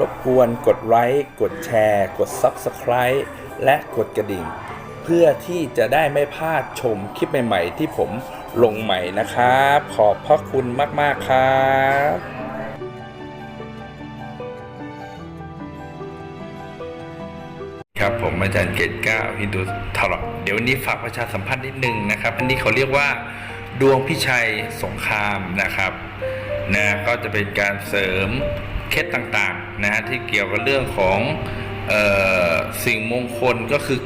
รบกวนกดไลค์กดแชร์ กด Subscribe และกดกระดิ่ง เพื่อที่จะได้ไม่พลาดชมคลิปใหม่ ๆ ที่ผมลงใหม่นะครับ ขอบพระคุณมาก ๆ ครับครับผมอาจารย์เกตก้าฮินดูทอลเดี๋ยวนนี้ฝากประชาสัมพันธ์นิดนึงนะครับ อันนี้เขาเรียกว่า ดวงพิชัยสงครามนะครับนะก็จะเป็นการเสริม เคล็ดต่างๆนะฮะที่เกี่ยวกับเรื่องของออสิ่งมงคลก็คือ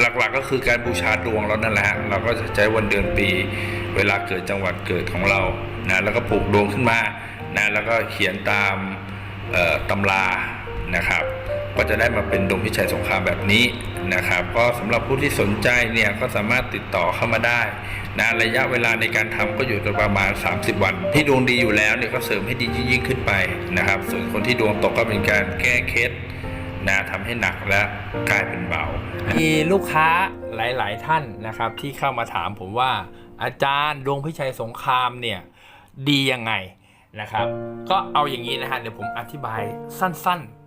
หลักๆก็คือการบูชาดวงเรานั่นแหละ เราก็จะใช้วันเดือนปี เวลาเกิดจังหวัดเกิดของเรานะแล้วก็ปลูกดวงขึ้นมานะแล้วก็เขียนตามตำรา นะครับ ก็จะได้มาเป็นดวงพิชัยสงครามแบบนี้นะครับ ก็สำหรับผู้ที่สนใจเนี่ยก็สามารถติดต่อเข้ามาได้นะระยะเวลาในการทำก็อยู่ประมาณ 30 วัน ที่ดวงดีอยู่แล้วเนี่ยก็เสริมให้ดียิ่งขึ้นไปนะครับ ส่วนคนที่ดวงตกก็เป็นการแก้เคล็ดนะทำให้หนักและกลายเป็นเบา มีลูกค้าหลาย ๆ ท่านนะครับที่เข้ามาถามผมว่าอาจารย์ดวงพิชัยสงครามเนี่ยดียังไงนะครับ ก็เอาอย่างนี้นะฮะเดี๋ยวผมอธิบายสั้น ๆ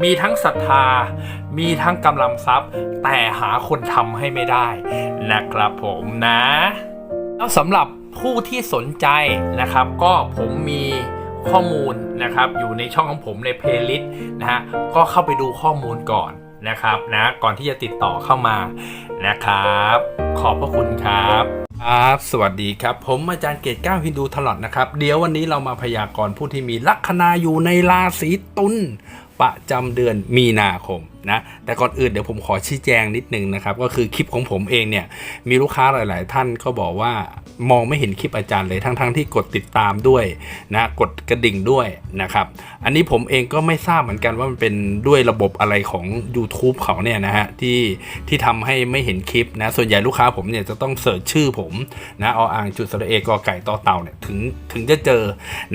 มีทั้งศรัทธา มีทั้งกำลังทรัพย์ แต่หาคนทำให้ไม่ได้นะครับผมนะ แล้วสำหรับผู้ที่สนใจนะครับ ก็ผมมีข้อมูลนะครับ อยู่ในช่องของผมในเพลย์ลิสต์นะฮะก็เข้าไปดูข้อมูลก่อนนะครับนะก่อนที่จะติดต่อเข้ามานะครับ ขอบพระคุณครับครับสวัสดีครับ ผมอาจารย์เกตก้าวฮินดูถลอดนะครับ เดี๋ยววันนี้เรามาพยากรณ์ผู้ที่มีลัคนาอยู่ในราศีตุลประจำเดือนมีนาคมนะแต่ก่อนอื่นเดี๋ยวผมขอชี้แจงนิดนึงนะครับ ก็คือคลิปของผมเองเนี่ยมีลูกค้าหลาย ๆ ท่านก็บอกว่ามองไม่เห็นคลิปอาจารย์เลยทั้งๆทที่กดติดตามด้วยนะกดกระดิ่งด้วยนะครับ อันนี้ผมเองก็ไม่ทราบเหมือนกันว่ามันเป็นด้วยระบบอะไรของ YouTube เขาเนี่ยนะฮะที่ที่ทำให้ไม่เห็นคลิปนะส่วนใหญ่ลูกค้าผมเนี่ยจะต้องเสิร์ชชื่อผมนะออ่างจุดสระเอกอไก่ต่อเต่าเนี่ยถึงถึงจะเจอ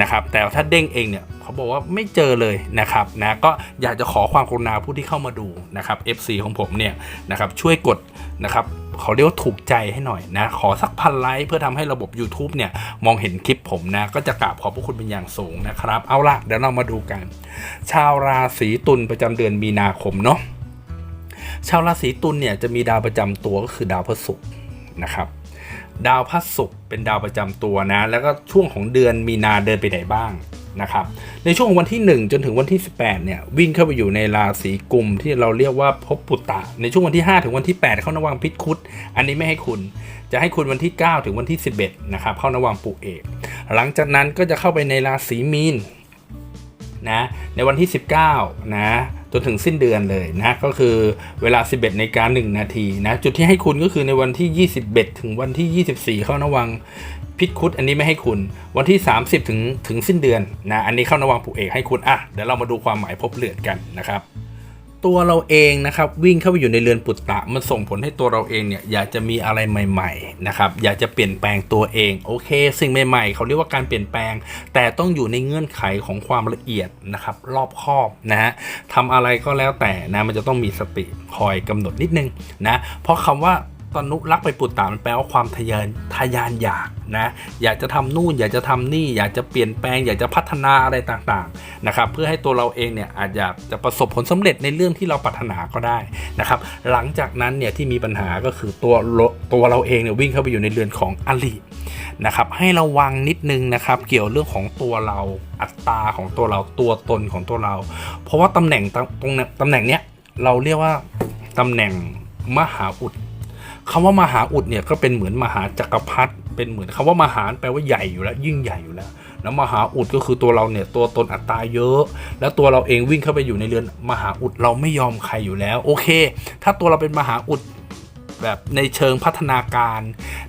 นะครับแต่ถ้าเด้งเองเนี่ย เขาบอกว่าไม่เจอเลยนะครับนะก็อยากจะขอความกรุณาผู้ที่เข้ามาดูนะครับ FC ของผมเนี่ยนะครับช่วยกดนะครับเขาเรียกว่าถูกใจให้หน่อยนะ ขอสักพันไลค์เพื่อทำให้ระบบ YouTube เนี่ยมองเห็นคลิปผมนะ ก็จะกราบขอบพระคุณเป็นอย่างสูงนะครับ เอาล่ะเดี๋ยวเรามาดูกัน ชาวราศีตุลประจำเดือนมีนาคมเนาะชาวราศีตุลเนี่ยจะมีดาวประจำตัวก็คือดาวพฤหัสนะครับดาวพฤหัสเป็นดาวประจำตัวนะ แล้วก็ช่วงของเดือนมีนาเดินไปไหนบ้าง นะครับ ในช่วงวันที่ 1 จนถึงวันที่ 18 เนี่ย วิ่งเข้าไปอยู่ในราศีกุมที่เราเรียกว่าภพปุตตะ ในช่วงวันที่ 5 ถึงวันที่ 8 เข้านวังพิษคุดอันนี้ไม่ให้คุณ จะให้คุณวันที่ 9 ถึงวันที่ 11 นะครับ เข้านวังปุเอก หลังจากนั้นก็จะเข้าไปในราศีมีนนะ ในวันที่ 19 นะจนถึงสิ้นเดือนเลยนะก็คือเวลา 11 ในการ 1 นาทีนะจุดที่ให้คุณก็คือในวันที่ 21 ถึงวันที่ 24 เข้านวัง พิษคุดอันนี้ไม่ให้คุณ วันที่ 30 ถึงถึงสิ้นเดือนนะอันนี้เข้านวังปุเอกให้คุณอะเดี๋ยวเรามาดูความหมายพบเลือดกันนะครับ ตัวเราเองนะครับวิ่งเข้าไปอยู่ในเรือนปุตตะมันส่งผลให้ตัวเราเองเนี่ยอยากจะมีอะไรใหม่ๆนะครับอยากจะเปลี่ยนแปลงตัวเองโอเค สิ่งใหม่ๆ เขาเรียกว่าการเปลี่ยนแปลง แต่ต้องอยู่ในเงื่อนไขของความละเอียดนะครับรอบคอบนะฮะทำอะไรก็แล้วแต่นะมันจะต้องมีสติคอยกำหนดนิดนึงนะเพราะคำว่า ตอนนุรักไปปุตตามันแปลว่าความทะยานทะยานอยากนะอยากจะทำนู่นอยากจะทำนี่ อยากจะเปลี่ยนแปลง อยากจะพัฒนาอะไรต่างๆนะครับเพื่อให้ตัวเราเองเนี่ยอาจจะจะประสบผลสำเร็จในเรื่องที่เราปรารถนาก็ได้นะครับหลังจากนั้นเนี่ยที่มีปัญหาก็คือตัวตัวเราเองเนี่ยวิ่งเข้าไปอยู่ในเรือนของอลินะครับให้ระวังนิดนึงนะครับเกี่ยวเรื่องของตัวเราอัตราของตัวเราตัวตนของตัวเรา เพราะว่าตำแหน่งตรงตรงเนี้ตำแหน่งเนี้ยเราเรียกว่าตำแหน่งมหาอุด คำว่ามหาอุดเนี่ยก็เป็นเหมือนมหาจักรพรรดิเป็นเหมือนคำว่ามหาแปลว่าใหญ่อยู่แล้ว ยิ่งใหญ่อยู่แล้วแล้วมหาอุดก็คือตัวเราเนี่ยตัวตนอัตตาเยอะ แล้วตัวเราเองวิ่งเข้าไปอยู่ในเรือนมหาอุดเราไม่ยอมใครอยู่แล้ว โอเค ถ้าตัวเราเป็นมหาอุด แบบในเชิงพัฒนาการ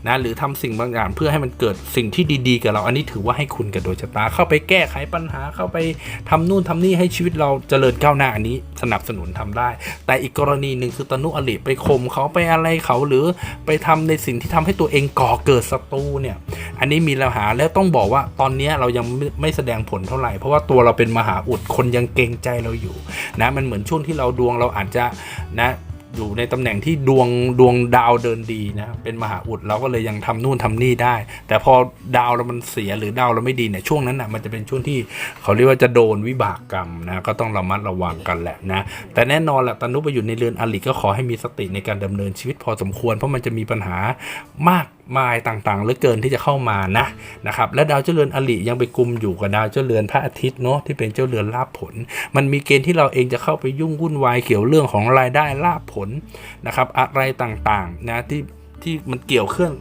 นะหรือทำสิ่งบางอย่างเพื่อให้มันเกิดสิ่งที่ดีๆ กับเรา อันนี้ถือว่าให้คุณกับโดยชะตา เข้าไปแก้ไขปัญหาเข้าไปทำนู่นทำนี่ให้ชีวิตเราเจริญก้าวหน้าอันนี้สนับสนุนทำได้ แต่อีกกรณีหนึ่งคือตนุอลิไปข่มเขาไปอะไรเขาหรือไปทำในสิ่งที่ทำให้ตัวเองก่อเกิดศัตรูเนี่ยอันนี้มีปัญหาแล้วต้องบอกว่าตอนนี้เรายังไม่ไม่แสดงผลเท่าไหร่ เพราะว่าตัวเราเป็นมหาอุดคนยังเกรงใจเราอยู่นะมันเหมือนช่วงที่เราดวงเราอาจจะนะ อยู่ในตำแหน่งที่ดวงดวงดาวเดินดีนะเป็นมหาอุดเราก็เลยยังทำนู่นทำนี่ได้ แต่พอดาวเรามันเสียหรือดาวเราไม่ดีเนี่ยช่วงนั้นนะมันจะเป็นช่วงที่เขาเรียกว่าจะโดนวิบากกรรมนะก็ต้องระมัดระวังกันแหละนะแต่แน่นอนแหละตนุไปอยู่ในเรือนอลิก็ขอให้มีสติในการดำเนินชีวิตพอสมควร เพราะมันจะมีปัญหามาก มายต่างๆเหลือเกินที่จะเข้ามานะนะครับและดาวเจ้าเรือนอลิยังไปกลุ่มอยู่กับดาวเจ้าเรือนพระอาทิตย์เนาะที่เป็นเจ้าเรือนลาบผล มันมีเกณฑ์ที่เราเองจะเข้าไปยุ่งวุ่นวายเกี่ยวเรื่องของรายได้ลาบผลนะครับอะไรต่างๆนะที่ที่มันเกี่ยวเครื่อง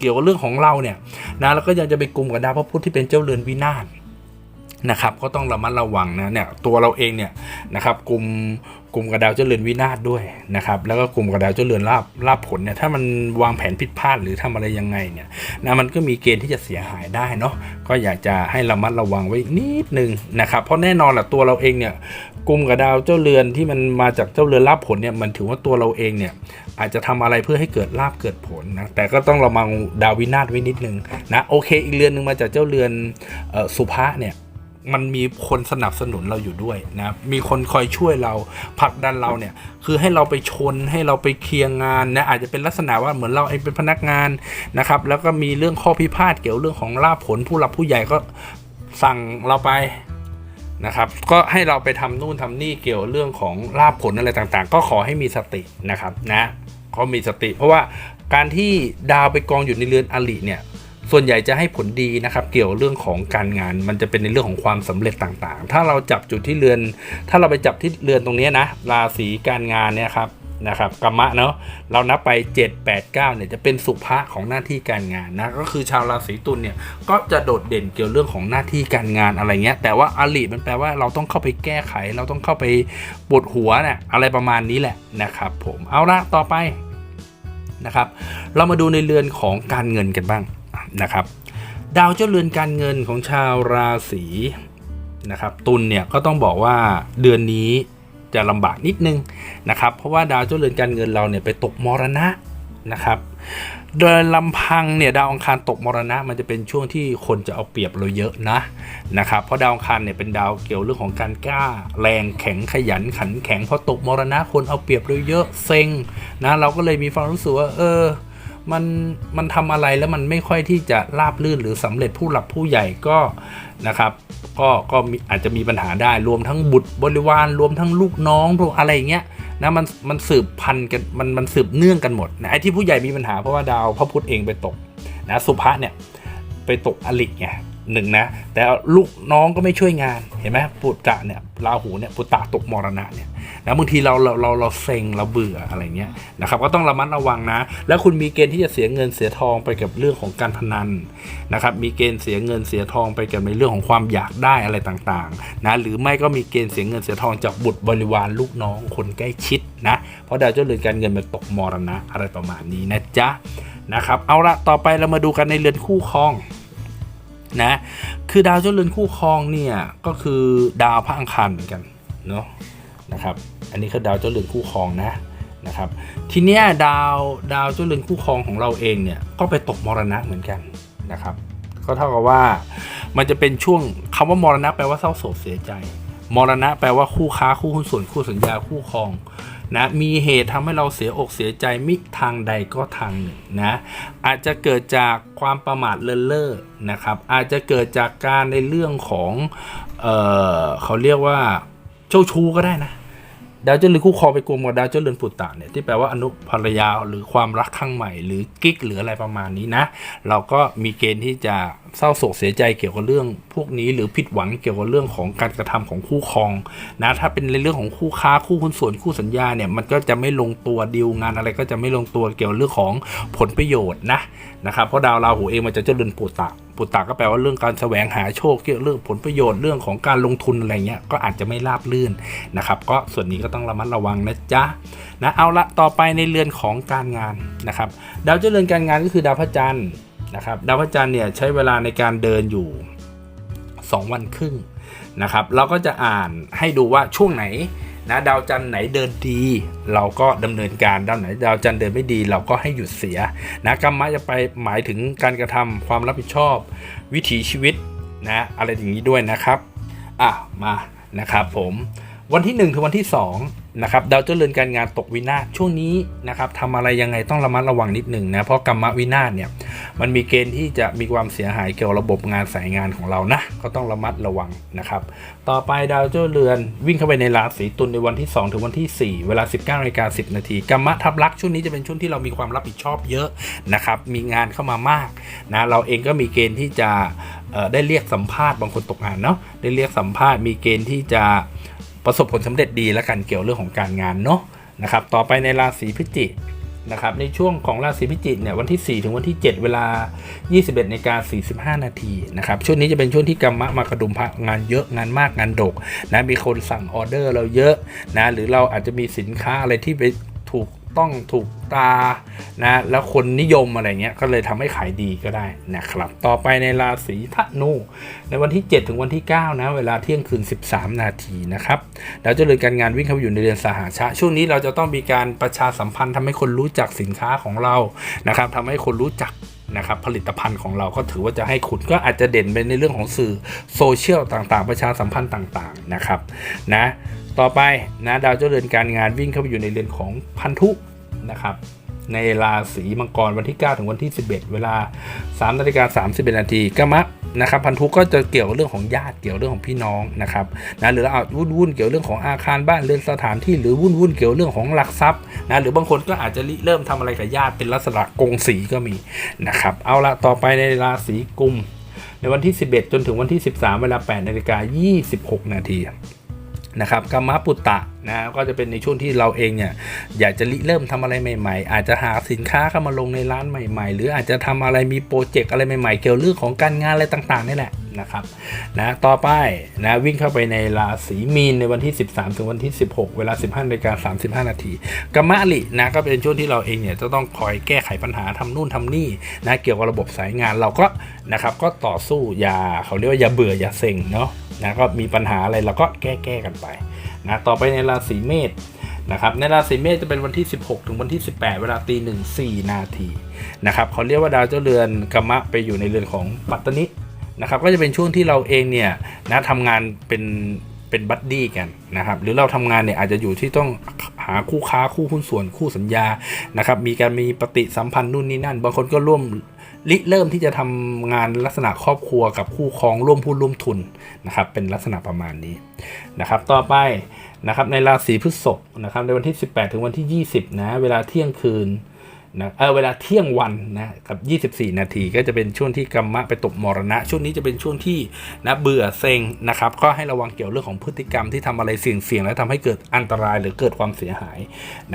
เกี่ยวกับเรื่องของเราเนี่ยนะแล้วก็ยังจะไปกลุ่มกับดาวพระพุธที่เป็นเจ้าเรือนวินาศ นะครับก็ต้องระมัดระวังนะเนี่ยตัวเราเองเนี่ยนะครับกลุ่มกลุ่มกระดาวเจ้าเรือนวินาศด้วยนะครับแล้วก็กลุ่มกระดาวเจ้าเรือนลาบลาบผลเนี่ยถ้ามันวางแผนผิดพลาดหรือทำอะไรยังไงเนี่ยนะมันก็มีเกณฑ์ที่จะเสียหายได้เนาะก็อยากจะให้ระมัดระวังไว้นิดนึงนะครับเพราะแน่นอนแหละตัวเราเองเนี่ยกลุ่มกระดาวเจ้าเรือนที่มันมาจากเจ้าเรือนลาบผลเนี่ยมันถือว่าตัวเราเองเนี่ยอาจจะทำอะไรเพื่อให้เกิดลาบเกิดผลนะแต่ก็ต้องระวังดาววินาศไว้นิดนึงนะโอเคอีกเรือนหนึ่งมาจากเจ้าเรือนออสุภะเนี่ย มันมีคนสนับสนุนเราอยู่ด้วยนะมีคนคอยช่วยเราผลักดันเราเนี่ยคือให้เราไปชนให้เราไปเคลียร์งานนะอาจจะเป็นลักษณะว่าเหมือนเราเองเป็นพนักงานนะครับแล้วก็มีเรื่องข้อพิพาทเกี่ยวเรื่องของลาภผลผู้หลักผู้ใหญ่ก็สั่งเราไปนะครับก็ให้เราไปทำนู่นทำนี่เกี่ยวเรื่องของลาภผลอะไรต่างๆ ก็ขอให้มีสตินะครับนะก็มีสติ เพราะว่าการที่ดาวไปกองอยู่ในเรือนอลิเนี่ย ส่วนใหญ่จะให้ผลดีนะครับ เกี่ยวเรื่องของการงาน มันจะเป็นในเรื่องของความสำเร็จต่างๆ ถ้าเราจับจุดที่เรือน ถ้าเราไปจับที่เรือนตรงนี้นะ ราศีการงานเนี่ยครับนะครับกรรมะเนาะเรานับไป 7 8 9เนี่ยจะเป็นสุภะของหน้าที่การงานนะก็คือชาวราศีตุลเนี่ยก็จะโดดเด่นเกี่ยวเรื่องของหน้าที่การงานอะไรเงี้ยแต่ว่าอลิมันแปลว่าเราต้องเข้าไปแก้ไข เราต้องเข้าไปปวดหัวเนี่ยอะไรประมาณนี้แหละนะครับผมเอาละต่อไปนะครับเรามาดูในเรือนของการเงินกันบ้าง นะครับ ดาวเจ้าเรือนการเงินของชาวราศีนะครับ ตุลเนี่ยก็ต้องบอกว่าเดือนนี้จะลำบากนิดนึงนะครับ เพราะว่าดาวเจ้าเรือนการเงินเราเนี่ยไปตกมรณะนะครับ โดยลำพังเนี่ยดาวอังคารตกมรณะ มันจะเป็นช่วงที่คนจะเอาเปรียบเราเยอะนะนะครับ เพราะดาวอังคารเนี่ยเป็นดาวเกี่ยวเรื่องของการกล้า แรงแข็งขยันขันแข็งพอตกมรณะคนเอาเปรียบเราเยอะเซ็งนะเราก็เลยมีความรู้สึกว่าเออ มันมันทำอะไรแล้วมันไม่ค่อยที่จะราบลื่นหรือสำเร็จผู้หลักผู้ใหญ่ก็นะครับ ก็ก็อาจจะมีปัญหาได้รวมทั้งบุตรบริวารรวมทั้งลูกน้องพวกอะไรอย่างเงี้ยนะมันมันสืบพันกันมันมันสืบเนื่องกันหมดนะไอ้ที่ผู้ใหญ่มีปัญหาเพราะว่าดาวพระพุธเองไปตกนะสุภะเนี่ยไปตกอลิไง หนึ่งนะ แต่ลูกน้องก็ไม่ช่วยงานเห็นไหมปุตตะเนี่ยราหูเนี่ยปุตตะตกมรณะเนี่ยแล้วบางทีเราเราเราเราเซ็งเราเบื่ออะไรเงี้ยนะครับก็ต้องระมัดระวังนะ แล้วคุณมีเกณฑ์ที่จะเสียเงินเสียทองไปกับเรื่องของการพนันนะครับมีเกณฑ์เสียเงินเสียทองไปกับในเรื่องของความอยากได้อะไรต่างๆนะหรือไม่ก็มีเกณฑ์เสียเงินเสียทองจากบุตรบริวารลูกน้องคนใกล้ชิดนะเพราะดาวเจ้าเรือนการเงินมันตกมรณะอะไรประมาณนี้นะจ๊ะนะครับเอาละต่อไปเรามาดูกันในเรือนคู่ครอง นะคือดาวเจ้าเรือนคู่ครองเนี่ยก็คือดาวพระอังคารเหมือนกันเนาะนะครับอันนี้คือดาวเจ้าเรือนคู่ครองนะนะครับทีเนี้ยดาวดาวเจ้าเรือนคู่ครองของเราเองเนี่ยก็ไปตกมรณะเหมือนกันนะครับก็เท่ากับว่ามันจะเป็นช่วงคำว่ามรณะแปลว่าเศร้าโศกเสียใจ มรณะแปลว่าคู่ค้าคู่หุ้นส่วนคู่สัญญาคู่ครอง นะมีเหตุทำให้เราเสียอกเสียใจมิทางใดก็ทางหนึ่งนะอาจจะเกิดจากความประมาทเลินเล่อนะครับอาจจะเกิดจากการในเรื่องของเออเขาเรียกว่าเจ้าชู้ก็ได้นะ ดาวเจ้าเรือนคู่ครองไปกลมกับดาวเจ้าเรือนปุตตะเนี่ยที่แปลว่าอนุภรรยาหรือความรักครั้งใหม่ หรือกิ๊กหรืออะไรประมาณนี้นะ เราก็มีเกณฑ์ที่จะเศร้าโศกเสียใจเกี่ยวกับเรื่อง พวกนี้หรือผิดหวังเกี่ยวกับเรื่องของการกระทำของคู่ครองนะถ้าเป็นในเรื่องของคู่ค้าคู่หุ้นส่วนคู่สัญญาเนี่ยมันก็จะไม่ลงตัวดีลงานอะไรก็จะไม่ลงตัวเกี่ยวกับเรื่องของผลประโยชน์นะนะครับเพราะดาวราหูเองมันจะเจ้าเรือนปุตตะ ปุตตะก็แปลว่าเรื่องการแสวงหาโชคเกี่ยวกับเรื่องผลประโยชน์เรื่องของการลงทุนอะไรเงี้ยก็อาจจะไม่ราบลื่นนะครับก็ส่วนนี้ก็ต้องระมัดระวังนะจ๊ะนะเอาละต่อไปในเรือนของการงานนะครับดาวเจ้าเรือนการงานก็คือดาวพระจันทร์นะครับดาวพระจันทร์เนี่ยใช้เวลาในการเดินอยู่ 2 วันครึ่งนะครับเราก็จะอ่านให้ดูว่าช่วงไหน นะดาวจันทร์ไหนเดินดี เราก็ดำเนินการดาวไหนดาวจันทร์เดินไม่ดี เราก็ให้หยุดเสียนะกรรมะจะไปหมายถึงการกระทำความรับผิดชอบ วิถีชีวิตนะอะไรอย่างนี้ด้วยนะครับอะมานะครับผม วันที่ 1 ถึงวันที่2นะครับดาวเจ้าเรือนการงานตกวินาศช่วงนี้นะครับทำอะไรยังไงต้องระมัดระวังนิดหนึ่งนะเพราะกรรมวินาศเนี่ยมันมีเกณฑ์ที่จะมีความเสียหายเกี่ยวกับระบบงานสายงานของเรานะก็ต้องระมัดระวังนะครับ ต่อไปดาวเจ้าเรือนวิ่งเข้าไปในราศีตุลในวันที่ 2 ถึงวันที่ 4 เวลา 19นาฬิกา10 นาทีกรรมทับลักช่วงนี้จะเป็นช่วงที่เรามีความรับผิดชอบเยอะนะครับมีงานเข้ามามากนะเราเองก็มีเกณฑ์ที่จะได้เรียกสัมภาษณ์บางคนตกงานเนาะได้เรียกสัมภาษณ์มีเกณฑ์ที่จะ ประสบผลสำเร็จดีแล้วกันเกี่ยวเรื่องของการงานเนาะนะครับต่อไปในราศีพิจิกนะครับในช่วงของราศีพิจิกเนี่ยวันที่ 4 ถึงวันที่ 7 เวลา 21นาฬิกา45 นาทีนะครับช่วงนี้จะเป็นช่วงที่กรรมะมากระดุมพระงานเยอะงานมากงานดกนะมีคนสั่งออเดอร์เราเยอะนะหรือเราอาจจะมีสินค้าอะไรที่ไปถูก ต้องถูกตานะแล้วคนนิยมอะไรเงี้ยก็เลยทำให้ขายดีก็ได้นะครับ ต่อไปในราศีธนูในวันที่ 7 ถึงวันที่ 9 นะ เวลาเที่ยงคืน 13 นาทีนะครับดาวเจริญการงานวิ่งเข้าไปอยู่ในเดือนสหาชะ ช่วงนี้เราจะต้องมีการประชาสัมพันธ์ทำให้คนรู้จักสินค้าของเรานะครับทำให้คนรู้จักนะครับผลิตภัณฑ์ของเราก็ถือว่าจะให้คุณก็อาจจะเด่นไปในเรื่องของสื่อโซเชียลต่างๆ ประชาสัมพันธ์ต่างๆนะครับนะ ต่อไปนะดาวเจริญการงานวิ่งเข้าไปอยู่ในเรือนของพันธุนะครับในราศีมังกรวันที่ 9 ถึงวันที่ 11 เวลา3นาฬิกา31นาทีกมะนะครับพันธุก็จะเกี่ยวเรื่องของญาติเกี่ยวเรื่องของพี่น้องนะครับนะหรือเราอาวุ่นวุ่นๆเกี่ยวเรื่องของอาคารบ้านเรือนสถานที่หรือวุ่นวุ่นๆเกี่ยวเรื่องของหลักทรัพย์นะหรือบางคนก็อาจจะเริ่มทำอะไรกับญาติเป็นลักษณะกงสีก็มีนะครับเอาละต่อไปในราศีกุม ในวันที่ 11 จนถึงวันที่ 13 เวลา8นาฬิกา26 นาที นะครับกรรมปุตตะนะก็จะเป็นในช่วงที่เราเองเนี่ยอยากจะริเริ่มทำอะไรใหม่ ๆ อาจจะหาสินค้าเข้ามาลงในร้านใหม่ ๆ หรืออาจจะทำอะไรมีโปรเจกต์อะไรใหม่ๆ เกี่ยวเรื่องของการงานอะไรต่างๆนี่แหละนะครับนะต่อไปนะวิ่งเข้าไปในราศีมีนในวันที่ 13 ถึงวันที่ 16 เวลา 15นาฬิกา35 นาทีกรรมะลินะก็เป็นช่วงที่เราเองเนี่ยจะต้องคอยแก้ไขปัญหาทำนู่นทำนี่นะเกี่ยวกับระบบสายงานเราก็นะครับก็ต่อสู้อย่าเขาเรียกว่าอย่าเบื่ออย่าเซ็งเนาะ นะก็มีปัญหาอะไรเราก็แก้แก้กันไปนะต่อไปในราศีเมษนะครับในราศีเมษจะเป็นวันที่ 16 ถึงวันที่ 18 เวลาตีหนึ่งสี่นาทีนะครับเขาเรียกว่าดาวเจ้าเรือนกรรมะไปอยู่ในเรือนของปัตตนินะครับก็จะเป็นช่วงที่เราเองเนี่ยนะทำงานเป็นเป็นบัดดี้กันนะครับหรือเราทำงานเนี่ยอาจจะอยู่ที่ต้องหาคู่ค้าคู่หุ้นส่วนคู่สัญญานะครับมีการมีปฏิสัมพันธ์นู่นนี่นั่น บางคนก็ร่วม ริเริ่มที่จะทำงานลักษณะครอบครัวกับคู่ครองร่วมหุ้นร่วมทุนนะครับ เป็นลักษณะประมาณนี้นะครับ ต่อไปนะครับในราศีพฤษภนะครับในวันที่ 18 ถึงวันที่ 20 นะเวลาเที่ยงคืนนะเออเวลาเที่ยงวันนะกับ 24 นาทีก็จะเป็นช่วงที่กรรมะไปตกมรณะ ช่วงนี้จะเป็นช่วงที่นะเบื่อเซ็งนะครับก็ให้ระวังเกี่ยวเรื่องของพฤติกรรมที่ทำอะไรเสี่ยงๆ แล้วทำให้เกิดอันตรายหรือเกิดความเสียหาย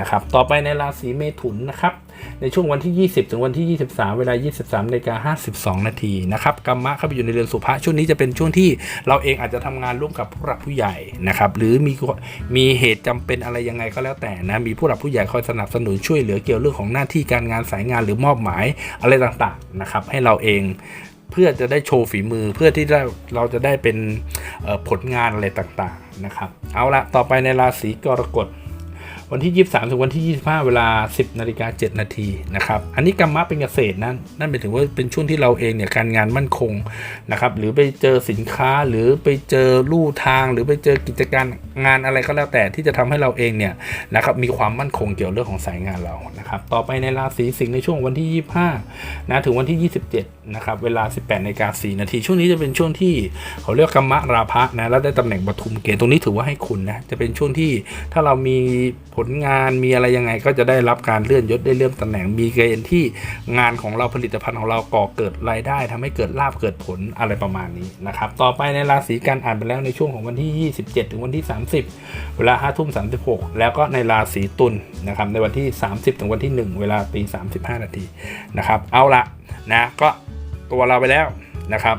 นะครับ ต่อไปในราศีเมถุนนะครับ ในช่วงวันที่ 20 ถึงวันที่ 23 เวลา 23นาฬิกา52 นาทีนะครับกรรมะเข้าไปอยู่ในเรือนสุภะช่วงนี้จะเป็นช่วงที่เราเองอาจจะทำงานร่วมกับผู้หลักผู้ใหญ่นะครับหรือมีมีเหตุจำเป็นอะไรยังไงก็แล้วแต่นะมีผู้หลักผู้ใหญ่คอยสนับสนุนช่วยเหลือเกี่ยวเรื่องของหน้าที่การงานสายงานหรือมอบหมายอะไรต่างๆนะครับให้เราเองเพื่อจะได้โชว์ฝีมือเพื่อที่เราจะได้เป็นผลงานอะไรต่างๆนะครับ เอาละต่อไปในราศีกรกฎ วันที่ 23 ถึงวันที่ 25 เวลา 10นาฬิกา7นาทีนะครับ อันนี้กรรมะเป็นเกษตรนะนั่นหมายถึงว่าเป็นช่วงที่เราเองเนี่ยการงานมั่นคงนะครับ หรือไปเจอสินค้าหรือไปเจอลู่ทาง หรือไปเจอกิจการงานอะไรก็แล้วแต่ที่จะทำให้เราเองเนี่ยนะครับมีความมั่นคงเกี่ยวเรื่องของสายงานเรานะครับ ต่อไปในราศีสิงห์ในช่วงวันที่ 25 นะถึงวันที่ 27 นะครับ เวลา 18นาฬิกา4นาที ช่วงนี้จะเป็นช่วงที่เขาเรียกกรรมะราพะนะ แล้วได้ตำแหน่งปทุมเกณฑ์ตรงนี้ถือว่าให้คุณนะ จะเป็นช่วงที่ถ้าเรามีผลงานมีอะไรยังไงก็จะได้รับการเลื่อนยศได้เลื่อนตำแหน่งมีเกณฑ์ที่งานของเราผลิตภัณฑ์ของเราก่อเกิดรายได้ทำให้เกิดลาบเกิดผลอะไรประมาณนี้นะครับต่อไปในราศีกันอ่านไปแล้วในช่วงของวันที่ 27 ถึงวันที่ 30 เวลา5ทุ่ม36 แล้วก็ในราศีตุลนะครับในวันที่ 30 ถึงวันที่ 1 เวลาตี35 นาทีนะครับเอาละนะก็ตัวเราไปแล้วนะครับ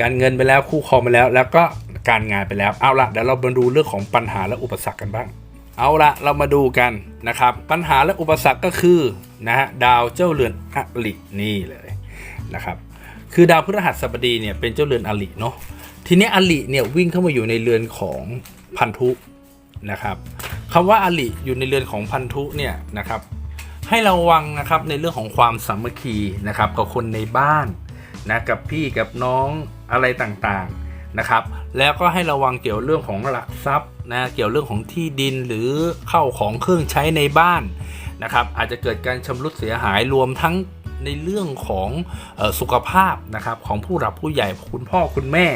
การเงินไปแล้วคู่ครองไปแล้ว แล้วก็การงานไปแล้วเอาละเดี๋ยวเรามาดูเรื่องของปัญหาและอุปสรรคกันบ้าง เอาละเรามาดูกันนะครับ ปัญหาและอุปสรรคก็คือนะฮะดาวเจ้าเรือนอลินี่เลยนะครับคือดาวพฤหัสบดีเนี่ยเป็นเจ้าเรือนอลิเนาะทีนี้อลิเนี่ยวิ่งเข้ามาอยู่ในเรือนของพันธุนะครับคำว่าอลิอยู่ในเรือนของพันธุเนี่ยนะครับ ให้ระวังนะครับในเรื่องของความสามัคคีนะครับกับคนในบ้านนะกับพี่กับน้องอะไรต่างๆนะครับ แล้วก็ให้ระวังเกี่ยวเรื่องของหลักทรัพย์ นะเกี่ยวเรื่องของที่ดินหรือเข้าของเครื่องใช้ในบ้านนะครับอาจจะเกิดการชำรุดเสียหายรวมทั้งในเรื่องของออสุขภาพนะครับของผู้หลักผู้ใหญ่คุณพ่อคุณแม่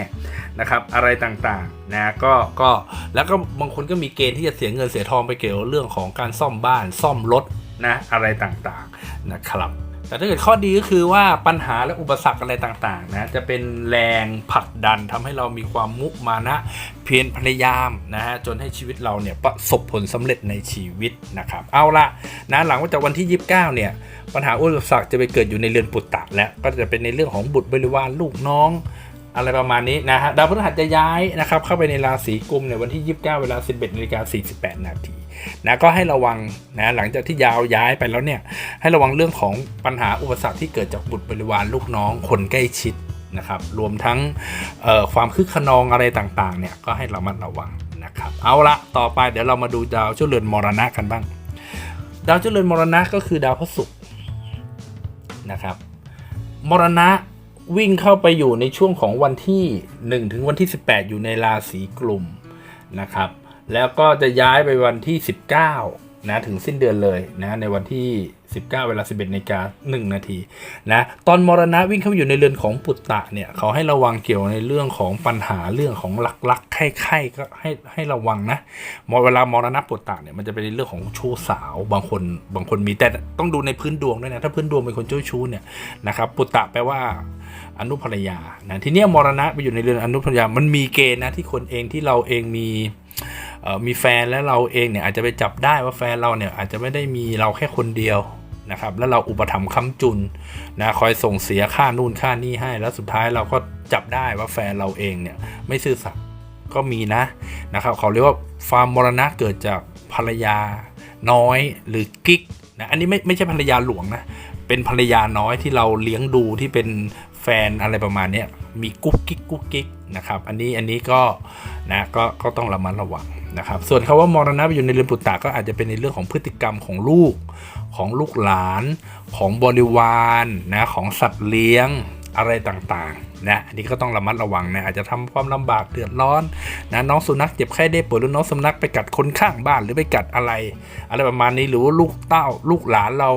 นะครับอะไรต่างๆนะก็ก็แล้วก็บางคนก็มีเกณฑ์ที่จะเสียเงินเสียทองไปเกี่ยวเรื่องของการซ่อมบ้านซ่อมรถนะอะไรต่างๆนะครับ แต่ถ้าเกิดข้อดีก็คือว่าปัญหาและอุปสรรคอะไรต่างๆนะจะเป็นแรงผลักดันทำให้เรามีความมุมานะเพียรพยายามนะฮะจนให้ชีวิตเราเนี่ยประสบผลสำเร็จในชีวิตนะครับ เอาละนะหลังจากวันที่ 29 เนี่ยปัญหาอุปสรรคจะไปเกิดอยู่ในเรือนปุตตะแล้วก็จะเป็นในเรื่องของบุตรบริวารลูกน้องอะไรประมาณนี้นะฮะดาวพฤหัสจะย้ายนะครับเข้าไปในราศีกุมในวันที่ 29 เวลา 11นาฬิกา48 นาที นะก็ให้ระวังนะหลังจากที่ยาวย้ายไปแล้วเนี่ยให้ระวังเรื่องของปัญหาอุปสรรคที่เกิดจากบุตรบริวารลูกน้องคนใกล้ชิดนะครับรวมทั้งความคึกขนองอะไรต่างๆเนี่ยก็ให้ระมัดระวังนะครับเอาละต่อไปเดี๋ยวเรามาดูดาวเจ้าเรือนมรณะกันบ้าง ดาวเจ้าเรือนมรณะก็คือดาวพระศุกร์นะครับมรณะวิ่งเข้าไปอยู่ในช่วงของวันที่ 1 ถึงวันที่ 18 อยู่ในราศีกลุ่มนะครับ แล้วก็จะย้ายไปวันที่ 19 นะถึงสิ้นเดือนเลยนะในวันที่ 19 เวลา 11นาฬิกา1นาทีนะตอนมรณะวิ่งเข้าไปอยู่ในเรือนของปุตตะเนี่ยเขาให้ระวังเกี่ยวในเรื่องของปัญหาเรื่องของลักๆไข้ๆก็ให้ให้ระวังนะมเวลามรณะปุตตะเนี่ยมันจะเป็นเรื่องของชู้สาวบางคนบางคนมีแต่ต้องดูในพื้นดวงด้วยนะถ้าพื้นดวงเป็นคนเจ้าชู้เนี่ยนะครับปุตตะแปลว่าอนุภรรยานะทีเนี้ยมรณะไปอยู่ในเรือนอนุภรรยามันมีเกณฑ์นะที่คนเองที่เราเองมี มีแฟนแล้วเราเองเนี่ยอาจจะไปจับได้ว่าแฟนเราเนี่ยอาจจะไม่ได้มีเราแค่คนเดียวนะครับแล้วเราอุปถัมภ์ค้ำจุนนะคอยส่งเสียค่านู่นค่านี่ให้ แล้วสุดท้ายเราก็จับได้ว่าแฟนเราเองเนี่ยไม่ซื่อสัตย์ก็มีนะนะครับเขาเรียกว่าความมรณะเกิดจากภรรยาน้อยหรือกิ๊กนะอันนี้ไม่ไม่ใช่ภรรยาหลวงนะเป็นภรรยาน้อยที่เราเลี้ยงดูที่เป็นแฟนอะไรประมาณนี้มีกุ๊กกิ๊กกุ๊กกิ๊กนะครับอันนี้อันนี้ก็นะก็ก็ต้องระมัดระวัง นะครับส่วนคาว่ามรณะไปอยู่ในเรือนปุตตะก็อาจจะเป็นในเรื่องของพฤติกรรมของลูกของลูกหลานของบริวารนะของสัตว์เลี้ยงอะไรต่างๆนะอันนี้ก็ต้องระมัดระวังนะอาจจะทำความลำบากเดือดร้อนนะน้องสุนัขเจ็บไข้ได้ป่วยหรือน้องสุนัขไปกัดคนข้างบ้านหรือไปกัดอะไร อะไรประมาณนี้หรือว่าลูกเต้าลูกหลานเรา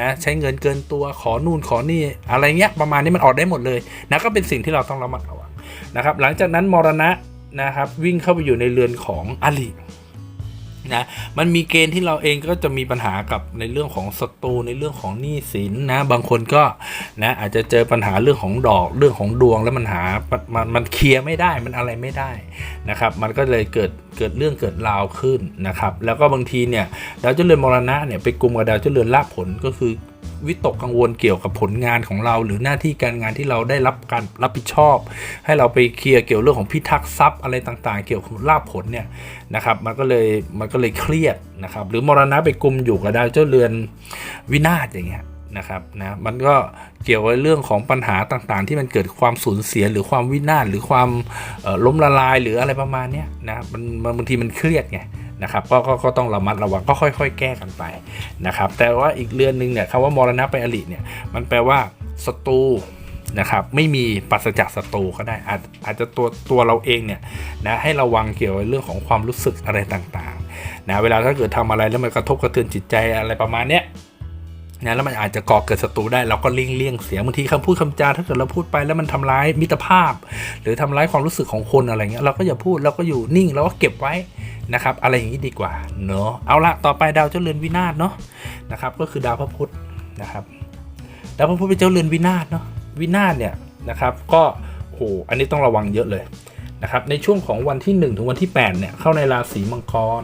นะใช้เงินเกินตัวขอนู่นขอนี่อะไรเงี้ยประมาณนี้มันออกได้หมดเลยนะก็เป็นสิ่งที่เราต้องระมัดระวังนะครับหลังจากนั้นมรณะ นะครับวิ่งเข้าไปอยู่ในเรือนของอลินะมันมีเกณฑ์ที่เราเองก็จะมีปัญหากับในเรื่องของศัตรูในเรื่องของหนี้สินนะบางคนก็นะอาจจะเจอปัญหาเรื่องของดอกเรื่องของดวงแล้วมันหามันมันเคลียร์ไม่ได้มันอะไรไม่ได้นะครับ มันก็เลยเกิดเกิดเรื่องเกิดราวขึ้นนะครับ แล้วก็บางทีเนี่ยดาวเจริญมรณะเนี่ยไปกลุ่มกับดาวเจริญลาภผลก็คือ วิตกกังวลเกี่ยวกับผลงานของเรา หรือหน้าที่การงานที่เราได้รับการรับผิดชอบ ให้เราไปเคลียร์เกี่ยวเรื่องของพิทักษ์ทรัพย์อะไรต่างๆ เกี่ยวกับลาภผลเนี่ยนะครับมันก็เลยมันก็เลยเครียดนะครับหรือมรณะไปกลุ่มอยู่กับดาวเจ้าเรือนวินาศอย่างเงี้ยนะครับนะมันก็เกี่ยวกับเรื่องของปัญหาต่างๆ ที่มันเกิดความสูญเสียหรือความวินาศหรือความล้มละลายหรืออะไรประมาณเนี้ยนะมันบางทีมันเครียดไง นะครับก็ก็ก็ต้องระมัดระวังก็ค่อย ๆ แก้กันไปนะครับแต่ว่าอีกเรือนหนึ่งเนี่ยคำว่ามรณะไปอริเนี่ยมันแปลว่าศัตรูนะครับไม่มีปัสจากศัตรูก็ได้อาจอาจจะตัวตัวเราเองเนี่ยนะให้ระวังเกี่ยวกับเรื่องของความรู้สึกอะไรต่างๆนะเวลาถ้าเกิดทำอะไรแล้วมันกระทบกระเทือนจิตใจอะไรประมาณเนี้ย นะแล้วมันอาจจะก่อเกิดศัตรูได้เราก็เลี่ยงเลี่ยงเสียงบางทีคำพูดคำจาถ้าเกิดเราพูดไปแล้วมันทำร้ายมิตรภาพ หรือทำร้ายความรู้สึกของคนอะไรเงี้ยเราก็อย่าพูดเราก็อยู่นิ่งเราก็เก็บไว้นะครับอะไรอย่างนี้ดีกว่าเนาะเอาละต่อไปดาวเจ้าเรือนวินาศเนาะนะครับก็คือดาวพระพุธนะครับดาวพระพุธเป็นเจ้าเรือนวินาศเนาะวินาศเนี่ยนะครับก็โหอันนี้ต้องระวังเยอะเลยนะครับในช่วงของวันที่ 1 ถึงวันที่8เนี่ยเข้าในราศีมังกร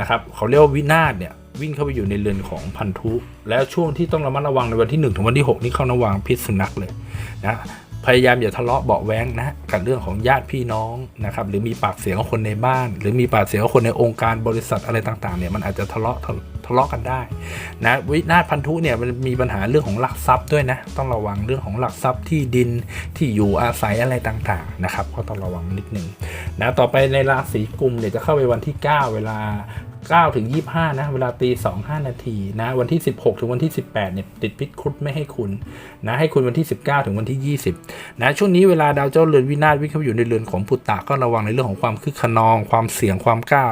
นะครับเขาเรียกว่าวินาศเนี่ยวิ่งเข้าไปอยู่ในเรือนของพันธุ แล้วช่วงที่ต้องระมัดระวังในวันที่ 1 ถึงวันที่ 6 นี่เข้าระวังพิษสุนัขเลยนะพยายามอย่าทะเลาะเบาแว้งนะกับเรื่องของญาติพี่น้องนะครับหรือมีปากเสียงกับคนในบ้าน หรือมีปากเสียงกับคนในองค์การบริษัทอะไรต่างๆเนี่ยมันอาจจะทะเลาะทะทะเลาะกันได้นะวินาศพันธุเนี่ยมันมีปัญหาเรื่องของหลักทรัพย์ด้วยนะต้องระวังเรื่องของหลักทรัพย์ที่ดินที่อยู่อาศัยอะไรต่างๆนะครับก็ต้องระวังนิดนึงนะต่อไปในราศีกุมเนี่ยจะเข้าไปวันที่ 9 เวลา 9ถึง25 นะ เวลาตี 2 5 นาทีนะ วันที่ 16 ถึงวันที่ 18 เนี่ย ติดพิษครุฑไม่ให้คุณนะ ให้คุณวันที่ 19 ถึงวันที่ 20 นะ ช่วงนี้เวลาดาวเจ้าเรือนวินาศวิ่งเข้าอยู่ในเรือนของปุตตะก็ระวังในเรื่องของความคึกขนอง ความเสี่ยง ความกล้า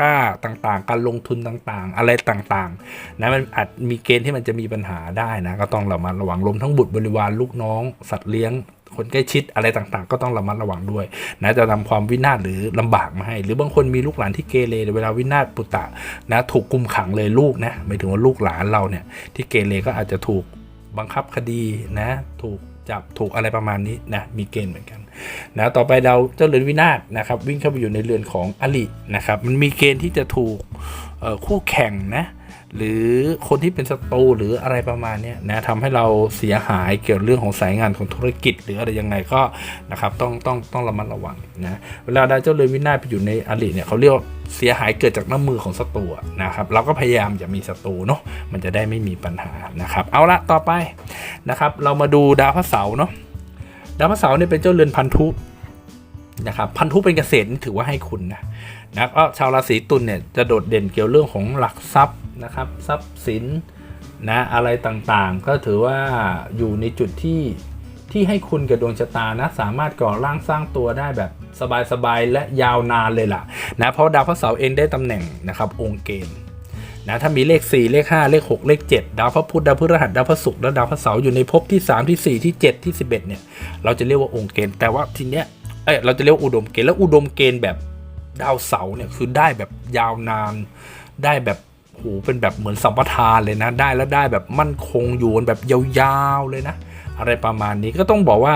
กล้าต่างๆ การลงทุนต่างๆ อะไรต่างๆ นะ มันอาจมีเกณฑ์ที่มันจะมีปัญหาได้นะ ก็ต้องระมัดระวังรวมทั้งบุตรบริวารลูกน้อง สัตว์เลี้ยง คนใกล้ชิดอะไรต่างๆ ก็ต้องระมัดระวังด้วยนะจะนำความวินาศหรือลำบากมาให้ หรือบางคนมีลูกหลานที่เกเรเวลาวินาศปุตตะนะถูกกุมขังเลยลูกนะหมายถึงว่าลูกหลานเราเนี่ยที่เกเรก็อาจจะถูกบังคับคดีนะถูกจับถูกอะไรประมาณนี้นะมีเกณฑ์เหมือนกันนะต่อไปเราเจ้าเรือนวินาศนะครับวิ่งเข้าไปอยู่ในเรือนของอลินะครับมันมีเกณฑ์ที่จะถูกคู่แข่งนะ หรือคนที่เป็นศัตรูหรืออะไรประมาณนี้นะทำให้เราเสียหายเกี่ยวเรื่องของสายงานของธุรกิจ หรืออะไรยังไงก็นะครับต้องต้องต้องระมัดระวังนะเวลาดาวเจ้าเรือนวินาศไปอยู่ในอริเนี่ยเขาเรียกว่าเสียหายเกิดจากน้ำมือของศัตรูนะครับเราก็พยายามอย่ามีศัตรูเนาะมันจะได้ไม่มีปัญหานะครับ เอาละต่อไปนะครับ เรามาดูดาวพระเสาร์เนาะดาวพระเสาร์เนี่ยเป็นเจ้าเรือนพันธุนะครับพันธุเป็นเกษตรนี่ถือว่าให้คุณนะนะก็ชาวราศีตุลเนี่ยจะโดดเด่นเกี่ยวเรื่องของหลักทรัพย์ นะครับทรัพย์สินนะอะไรต่างๆ ก็ถือว่าอยู่ในจุดที่ที่ให้คุณกับดวงชะตานะสามารถก่อร่างสร้างตัวได้แบบสบายๆและยาวนานเลยล่ะนะเพราะดาวพระเสาร์เองได้ตำแหน่งนะครับองค์เกณฑ์นะถ้ามีเลข 4 เลข 5 เลข 6 เลข 7 ดาวพระพุธดาวพฤหัสดาวพระศุกร์และดาวพระเสาร์อยู่ในภพที่ 3 ที่ 4 ที่ 7 ที่ 11เนี่ยเราจะเรียกว่าองค์เกณฑ์แต่ว่าทีเนี้ยเอ้ยเราจะเรียกอุดมเกณฑ์แล้วอุดมเกณฑ์แบบดาวเสาร์เนี่ยคือได้แบบยาวนานได้แบบ โหเป็นแบบเหมือนสัมปทานเลยนะ ได้แล้วได้แบบมั่นคงอยู่กันแบบยาวๆเลยนะ อะไรประมาณนี้ก็ต้องบอกว่า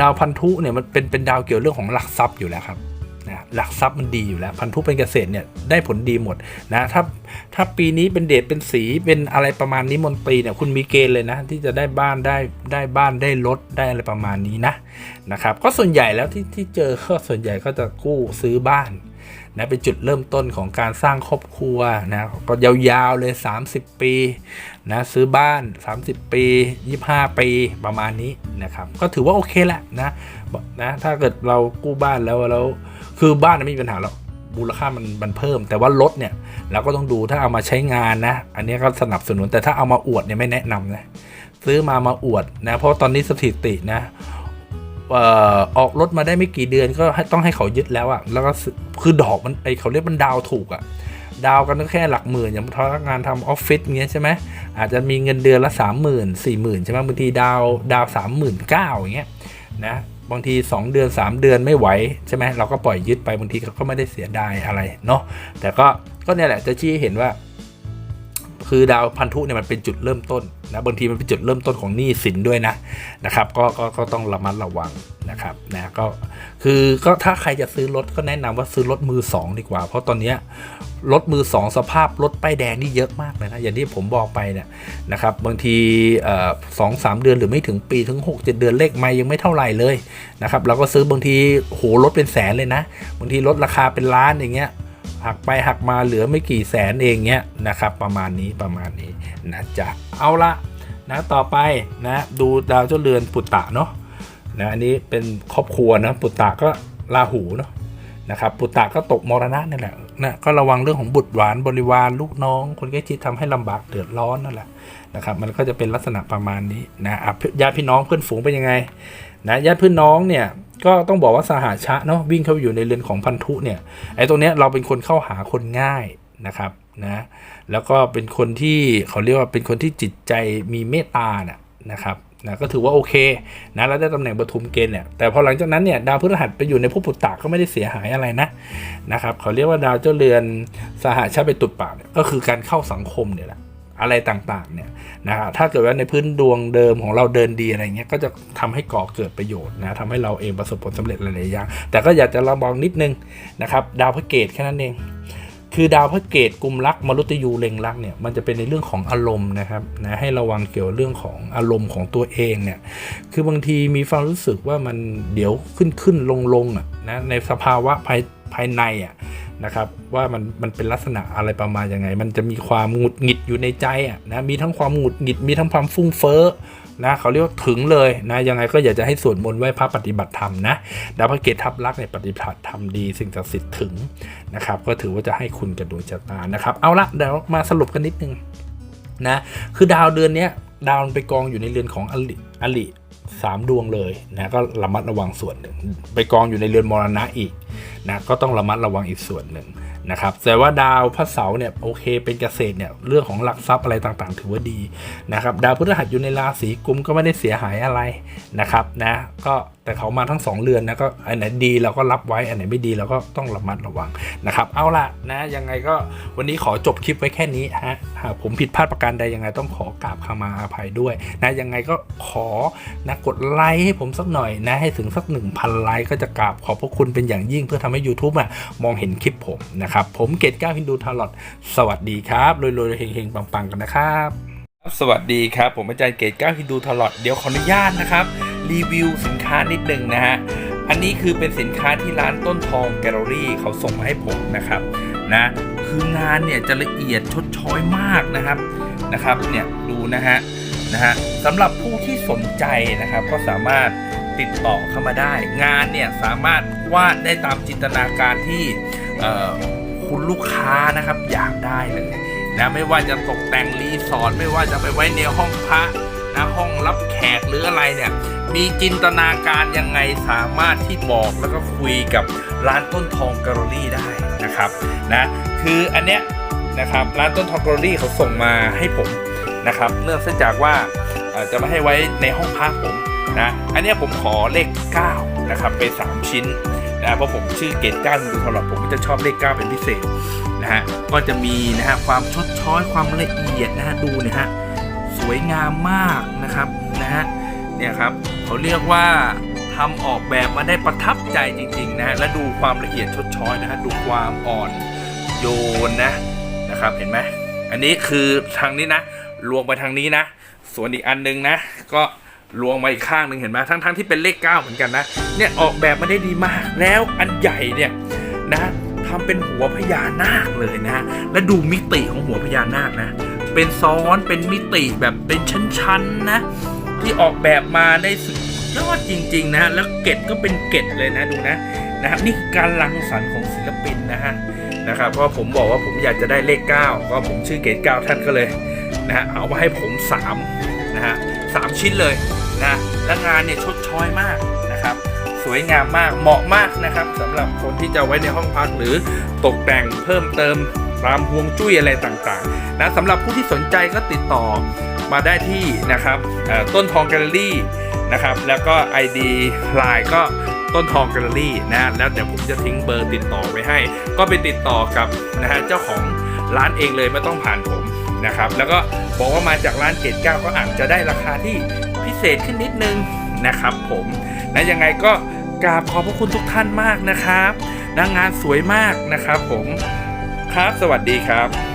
ดาวพันธุเนี่ยมันเป็นเป็นดาวเกี่ยวเรื่องของหลักทรัพย์อยู่แล้วครับนะหลักทรัพย์มันดีอยู่แล้ว พันธุเป็นเกษตรเนี่ยได้ผลดีหมดนะถ้าถ้าปีนี้เป็นเดชเป็นสีเป็นอะไรประมาณนี้มนตรีเนี่ยคุณมีเกณฑ์เลยนะที่จะได้บ้านได้ได้บ้านได้รถได้อะไรประมาณนี้นะนะครับก็ส่วนใหญ่แล้วที่ที่เจอก็ส่วนใหญ่ก็จะกู้ซื้อบ้าน นะเป็นจุดเริ่มต้นของการสร้างครอบครัวนะก็ยาวๆเลย 30 ปีนะซื้อบ้าน 30 ปี 25 ปีประมาณนี้นะครับก็ถือว่าโอเคแหละนะนะถ้าเกิดเรากู้บ้านแล้วแล้วคือบ้านไม่มีปัญหาหรอกมูลค่ามันมันเพิ่ม แต่ว่ารถเนี่ยเราก็ต้องดูถ้าเอามาใช้งานนะ อันนี้ก็สนับสนุนแต่ถ้าเอามาอวดเนี่ยไม่แนะนำนะซื้อมามาอวดนะเพราะตอนนี้สถิตินะ ออกรถมาได้ไม่กี่เดือนก็ต้องให้เขายึดแล้วอะแล้วก็คือดอกมันไอเขาเรียกมันดาวถูกอะดาวกันก็แค่หลักหมื่นอย่างพนักงานทำออฟฟิศเงี้ยใช่ไหมอาจจะมีเงินเดือนละสามหมื่นสี่หมื่นใช่ไหมบางทีดาวดาวสามหมื่นเก้าอย่างเงี้ยนะบางที 2 เดือน 3 เดือนไม่ไหวใช่ไหมเราก็ปล่อยยึดไปบางทีเขาก็ไม่ได้เสียดายอะไรเนาะแต่ก็ก็เนี่ยแหละจะชี้เห็นว่า คือดาวพันธุเนี่ยมันเป็นจุดเริ่มต้นนะบางทีมันเป็นจุดเริ่มต้นของหนี้สินด้วยนะนะครับก็ก็ก็ต้องระมัดระวังนะครับนะก็คือก็ถ้าใครจะซื้อรถก็แนะนำว่าซื้อรถมือสองดีกว่า เพราะตอนนี้รถมือสองสภาพรถป้ายแดงนี่เยอะมากเลยนะอย่างที่ผมบอกไปเนี่ยนะครับบางทีสองสามเดือนหรือไม่ถึงปีถึง 6 7 เดือนเลขไม่ยังไม่เท่าไหร่เลยนะครับเราก็ซื้อบางทีโหรถเป็นแสนเลยนะ บางทีรถราคาเป็นล้านอย่างเงี้ย หักไปหักมาเหลือไม่กี่แสนเองเนี้ยนะครับ ประมาณนี้ประมาณนี้นะจ๊ะเอาละนะต่อไปนะดูดาวเจ้าเรือนปุตตะเนาะนะอันนี้เป็นครอบครัวนะปุตตะก็ราหูเนาะนะครับปุตตะก็ตกมรณะนี่แหละนะก็ระวังเรื่องของบุตรหวานบริวารลูกน้อง คนใกล้ชิดทำให้ลำบากเดือดร้อนนั่นแหละนะครับมันก็จะเป็นลักษณะประมาณนี้นะอะญาติพี่น้องเพื่อนฝูงเป็นยังไงนะญาติพี่น้องเนี่ย ก็ต้องบอกว่าสหาชะเนาะวิ่งเข้าไปอยู่ในเรือนของพันธุเนี่ยไอ้ตรงเนี้ยเราเป็นคนเข้าหาคนง่ายนะครับนะแล้วก็เป็นคนที่เขาเรียกว่าเป็นคนที่จิตใจมีเมตตาน่ะนะครับนะก็ถือว่าโอเคนะแล้วได้ตำแหน่งปฐุมเกณฑ์เนี่ยแต่พอหลังจากนั้นเนี่ยดาวพฤหัสไปอยู่ในภพปุตตะก็ไม่ได้เสียหายอะไรนะนะครับเขาเรียกว่าดาวเจ้าเรือนสหชาติไปตุดปากเนี่ยก็คือการเข้าสังคมเนี่ยแหละ อะไรต่างๆเนี่ยนะครับถ้าเกิดว่าในพื้นดวงเดิมของเราเดินดีอะไรเงี้ยก็จะทำให้ก่อเกิดประโยชน์นะทำให้เราเองประสบผลสำเร็จหลายๆอย่าง แต่ก็อยากจะระบองนิดนึงนะครับดาวพระเกตแค่นั้นเองคือดาวพระเกตกุมรักมรุตยูเล็งรักเนี่ยมันจะเป็นในเรื่องของอารมณ์นะครับนะให้ระวังเกี่ยวเรื่องของอารมณ์ของตัวเองเนี่ยคือบางทีมีความรู้สึกว่ามันเดี๋ยวขึ้นขึ้นลงลงอะนะในสภาวะภายภายในอะ นะครับว่ามันมันเป็นลักษณะอะไรประมาณยังไง มันจะมีความหงุดหงิดอยู่ในใจอะนะมีทั้งความหงุดหงิดมีทั้งความฟุ้งเฟ้อนะเขาเรียกว่าถึงเลยนะยังไงก็อยากจะให้สวดมนต์ไหว้พระปฏิบัติธรรมนะดาวพระเกตทับลักษณ์เนี่ยปฏิบัติธรรมดีสิ่งศักดิ์สิทธิ์ถึงนะครับก็ถือว่าจะให้คุณกับดวงชะตานะครับเอาละเดี๋ยวมาสรุปกันนิดนึงนะคือดาวเดือนนี้ดาวไปกองอยู่ในเรือนของอลิอลิสามดวงเลยนะก็ระมัดระวังส่วนหนึ่งไปกองอยู่ในเรือนมรณะอีก นะก็ต้องระมัดระวังอีกส่วนหนึ่ง นะครับแต่ว่าดาวพระเสาร์เนี่ยโอเคเป็นเกษตรเนี่ยเรื่องของหลักทรัพย์อะไรต่างๆ ถือว่าดีนะครับดาวพฤหัสอยู่ในราศีกุมก็ไม่ได้เสียหายอะไรนะครับนะก็แต่เขามาทั้งสองเรือนนะก็อันไหนดีเราก็รับไว้อันไหนไม่ดีเราก็ต้องระมัดระวังนะครับเอาละนะยังไงก็วันนี้ขอจบคลิปไว้แค่นี้ฮะหากผมผิดพลาดประการใดยังไงต้องขอกราบขมาอภัยด้วยนะยังไงก็ขอนะกดไลค์ให้ผมสักหน่อยนะให้ถึงสัก 1,000ไลค์ก็จะกราบขอบพระคุณเป็นอย่างยิ่งเพื่อทำให้ YouTube อะมองเห็นคลิปผมนะครับครับ ผมเกตก้าฮินดูทาร์ลอตสวัสดีครับรวยๆเฮงๆปังๆกันนะครับสวัสดีครับ ผมอาจารย์เกตก้าฮินดูทาร์ลอดเดี๋ยวขออนุญาตนะครับ รีวิวสินค้านิดหนึ่งนะฮะอันนี้คือเป็นสินค้าที่ร้านต้นทองแกลเลอรี่เขาส่งมาให้ผมนะครับนะคืองานเนี่ยจะละเอียดชดช้อยมากนะครับนะครับเนี่ยดูนะฮะนะฮะสำหรับผู้ที่สนใจนะครับก็สามารถติดต่อเข้ามาได้ งานเนี่ยสามารถวาดได้ตามจินตนาการที่เอ่อ คุณลูกค้านะครับอยากได้เลยนะไม่ว่าจะตกแต่งรีสอร์ทไม่ว่าจะไปไว้ในห้องพระนะห้องรับแขกหรืออะไรเนี่ย มีจินตนาการยังไงสามารถที่บอกแล้วก็คุยกับร้านต้นทองแกลเลอรี่ได้นะครับนะคืออันเนี้ยนะครับร้านต้นทองแกลเลอรี่เขาส่งมาให้ผมนะครับเนื่องจากว่าจะมาให้ไว้ในห้องพักผมนะอันเนี้ยผมขอเลข 9 นะครับไป 3 ชิ้น นะเพราะผมชื่อเกตก้าดูตลอดผมก็จะชอบเลข9เป็นพิเศษนะฮะก็จะมีนะฮะความชดช้อยความละเอียดนะฮะดูนะฮะสวยงามมากนะครับนะฮะเนี่ยครับเขาเรียกว่าทำออกแบบมาได้ประทับใจจริงๆนะและดูความละเอียดชดช้อยนะฮะดูความอ่อนโยนนะนะครับเห็นไหมอันนี้คือทางนี้นะลวงไปทางนี้นะ ส่วนอีกอันหนึงนะ ก็ ลวงมาอีกข้างหนึ่งเห็นไหมทั้งๆที่เป็นเลข 9 เหมือนกันนะ เนี่ยออกแบบมาได้ดีมาก แล้วอันใหญ่เนี่ยนะทำเป็นหัวพญานาคเลยนะ และดูมิติของหัวพญานาคนะ เป็นซ้อนเป็นมิติแบบเป็นชั้นๆนะ ที่ออกแบบมาได้สุดยอดจริง ๆ นะ แล้วเกตก็เป็นเกตเลยนะดูนะนะครับนี่คือการรังสรรค์ของศิลปินนะฮะนะครับเพราะผมบอกว่าผมอยากจะได้เลข 9 ก็ผมชื่อเกต9ท่านก็เลยนะฮะเอามาให้ผม3นะฮะสามชิ้นเลย นะและงานเนี่ยชดช้อยมากนะครับ สวยงามมากเหมาะมากนะครับสำหรับคนที่จะไว้ในห้องพักหรือตกแต่งเพิ่มเติมตามฮวงจุ้ยอะไรต่างๆนะสำหรับผู้ที่สนใจก็ติดต่อมาได้ที่นะครับต้นทองแกลเลอรี่นะครับแล้วก็ ID Line ก็ต้นทองแกลเลอรี่นะแล้วเดี๋ยวผมจะทิ้งเบอร์ติดต่อไว้ให้ ก็ไปติดต่อกับนะฮะเจ้าของร้านเองเลยไม่ต้องผ่านผมนะครับแล้วก็บอกว่ามาจากร้านเกตเก้าก็อาจจะได้ราคาที่ พิเศษขึ้นนิดนึงนะครับผมนะยังไงก็กราบขอบพระคุณทุกท่านมากนะครับนางงานสวยมากนะครับผมครับสวัสดีครับ